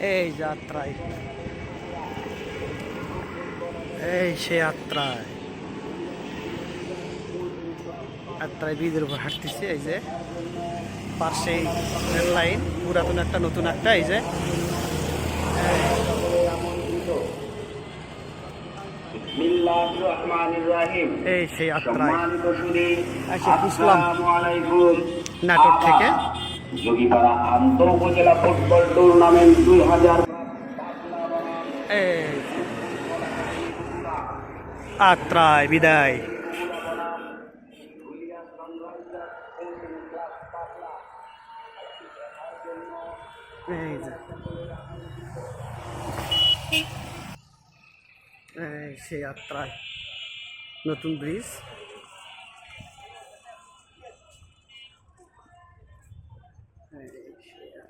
এই যাত্রায় এই সে যাত্রায় যাত্রায় ব্রিজের উপর হাঁটতেছি এই যে। পাশেই রেল লাইন পুরাতন একটা নতুন একটা এই যে। এই সেই যাত্রায় আচ্ছা, বুঝলাম। নাটোর থেকে। যোগীপাড়া উপজেলা ফুটবল টুর্নামেন্ট দুই হাজার এই যাত্রায় বিদায় সেই যাত্রায় নতুন ব্রিজ। share.